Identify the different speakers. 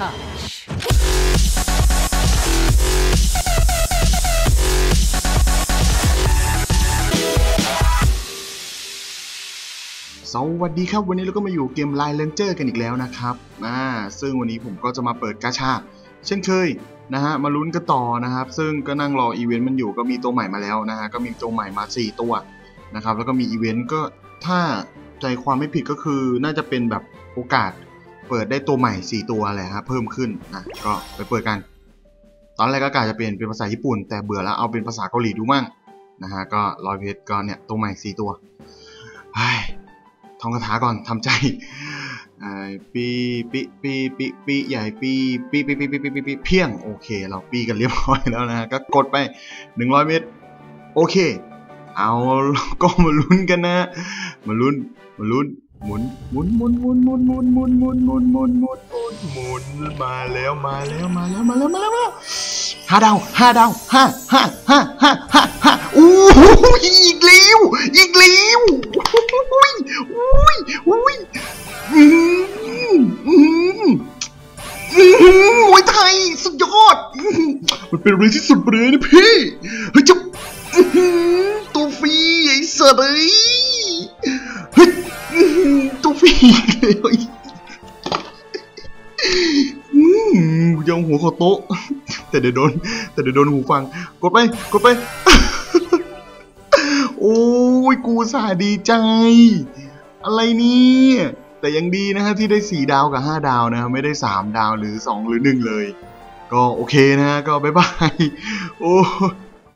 Speaker 1: สวัสดีครับ วันนี้เราก็มาอยู่เกมไลน์เลนเจอร์กันอีกแล้วนะครับอ่าซึ่งวันนี้ผมก็จะมาเปิดกาชา เช่นเคยนะฮะ มาลุ้นกันต่อนะครับ ซึ่งก็นั่งรออีเวนต์มันอยู่ก็มีตัวใหม่มาแล้วนะฮะ ก็มีตัวใหม่มา 4 ตัวนะครับ แล้วก็มีอีเวนต์ก็ถ้าใจความไม่ผิดก็คือน่าจะเป็นแบบโอกาส เปิดได้ตัวใหม่ 4 ตัวแหละครับเพิ่มขึ้นนะก็ไปเปิดกัน ตอนแรกก็กะจะเปลี่ยนเป็นภาษาญี่ปุ่น แต่เบื่อแล้วเอาเป็นภาษาเกาหลีดูมั่งนะฮะก็ร้อยเพชรก็เนี่ยตัวใหม่ 4 ตัวไอ้ท่องคาถาก่อนทำใจไอ้ปีปีปีปีปีใหญ่ปีปีปีปีปีปีปีปีเพียงโอเค เราปีกันเรียบร้อยแล้วนะฮะก็กดไป 100 เมตร โอเค เอาก็มาลุ้นกันนะ มาลุ้น มาลุ้น หมุน หมุนหมุนหมุนหมุนหมุนหมุนหมุนหมุนหมุนหมุนหมุนหมุนมาแล้วมาแล้วมาแล้วมาแล้วมาแล้วมาแล้วห้าดาวห้าดาวห้าห้าห้าห้าห้าห้าอู้หูอีกแล้วอีกแล้วอุ้ยอุ้ยอุ้ยอืมอืมอืมมวยไทยสุดยอด มันเป็นอะไรที่สุดไปเลยนะพี่เฮ้ยจะ ตว์เอ้ยเฮ้ยอื้อหือตัวฟรีเลยอืมยองหัวขอโต๊ะ แต่เดี๋ยวโดน แต่เดี๋ยวโดนหูฟัง กดไป กดไป โอ้ย กูสาดีใจ อะไรเนี่ยแต่ยังดีนะฮะที่ได้ 4 ดาวกับ 5 ดาวนะไม่ได้ 3 ดาวหรือ 2 หรือ 1 เลย ก็โอเคนะฮะก็บ๊ายบาย โอ้